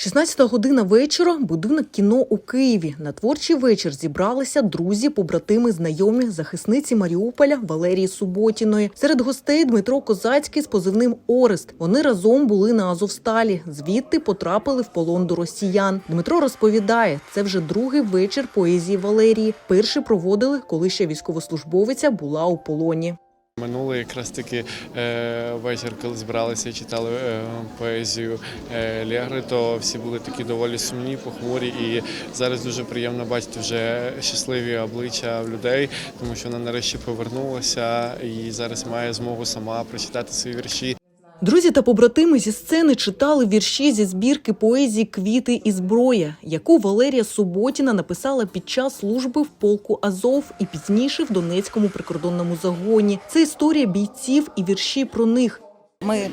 16 година вечора. Будинок кіно у Києві. На творчий вечір зібралися друзі, побратими, знайомі, захисниці Маріуполя Валерії Суботіної. Серед гостей Дмитро Козацький з позивним Орест. Вони разом були на Азовсталі. Звідти потрапили в полон до росіян. Дмитро розповідає, це вже другий вечір поезії Валерії. Перший проводили, коли ще військовослужбовиця була у полоні. Минулий якраз таки е, вечір, коли збиралися і читали е, поезію е, Лєгри, то всі були такі доволі сумні, похмурі. І зараз дуже приємно бачити вже щасливі обличчя людей, тому що вона нарешті повернулася і зараз має змогу сама прочитати свої вірші. Друзі та побратими зі сцени читали вірші зі збірки поезії Квіти і зброя, яку Валерія Суботіна написала під час служби в полку Азов і пізніше в Донецькому прикордонному загоні. Це історія бійців і вірші про них. Ми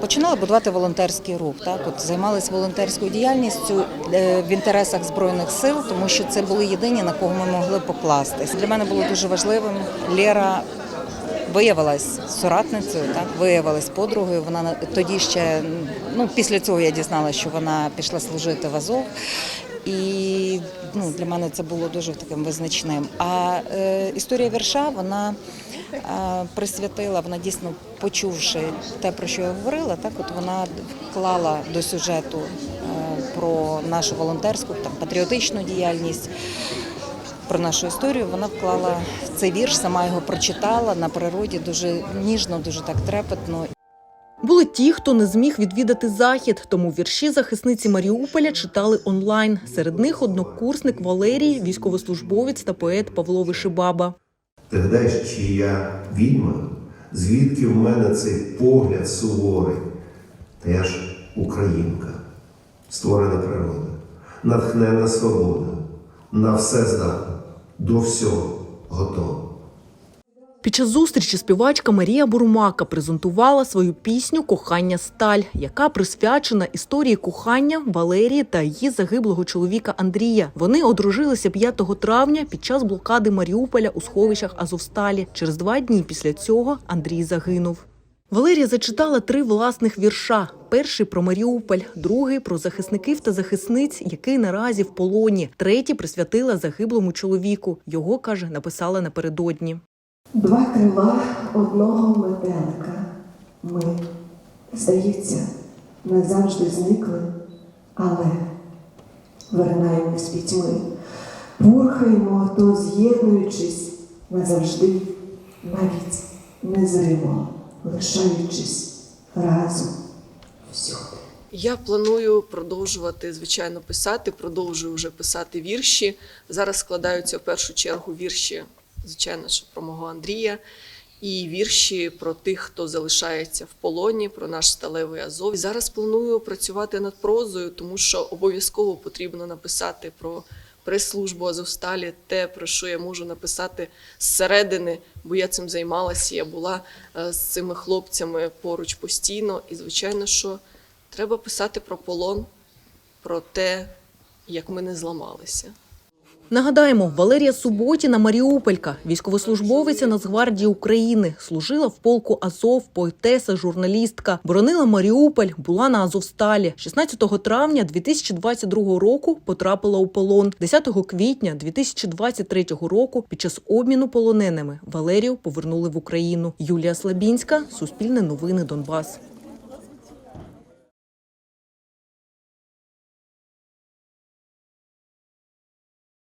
починали будувати волонтерський рух. Так, от займалися волонтерською діяльністю е, в інтересах збройних сил, тому що це були єдині, на кого ми могли покластись. Для мене було дуже важливим. Лєра виявилась соратницею, так виявилась подругою. Вона на- тоді ще ну після цього я дізналася, що вона пішла служити в Азов. І ну, для мене це було дуже таким визначним. А е, історія вірша вона е, присвятила, вона дійсно почувши те, про що я говорила, так от вона вклала до сюжету е, про нашу волонтерську там патріотичну діяльність. Про нашу історію вона вклала цей вірш, сама його прочитала на природі дуже ніжно, дуже так трепетно. Були ті, хто не зміг відвідати захід, тому вірші захисниці Маріуполя читали онлайн. Серед них однокурсник Валерії, військовослужбовець та поет Павло Вишибаба. Ти гадаєш, чи я відьма? Звідки в мене цей погляд суворий? Та я ж українка, створена природа, натхненна свобода, на все здатна, до всього готова. Під час зустрічі співачка Марія Бурмака презентувала свою пісню Кохання сталь, яка присвячена історії кохання Валерії та її загиблого чоловіка Андрія. Вони одружилися 5 травня під час блокади Маріуполя у сховищах Азовсталі. Через два дні після цього Андрій загинув. Валерія зачитала три власних вірша: перший про Маріуполь, другий про захисників та захисниць, який наразі в полоні. Третій присвятила загиблому чоловіку. Його каже, написала напередодні. Два крила одного метелика. Ми, здається, назавжди зникли, але вернаємось з пітьми, пурхаємо, то з'єднуючись назавжди, навіть незримо, лишаючись разом всюди. Я планую продовжувати звичайно писати. Продовжую вже писати вірші. Зараз складаються в першу чергу вірші, звичайно, що про мого Андрія, і вірші про тих, хто залишається в полоні, про наш сталевий Азов. Зараз планую працювати над прозою, тому що обов'язково потрібно написати про прес-службу Азовсталі, те, про що я можу написати зсередини, бо я цим займалася. Я була е, з цими хлопцями поруч постійно. І звичайно, що треба писати про полон, про те, як ми не зламалися. Нагадаємо, Валерія Суботіна, Маріуполька, військовослужбовиця Нацгвардії України, служила в полку Азов, поетеса, журналістка, боронила Маріуполь, була на Азовсталі. 16 травня 2022 року потрапила у полон. 10 квітня 2023 року під час обміну полоненими Валерію повернули в Україну. Юлія Слабінська, Суспільне новини Донбас.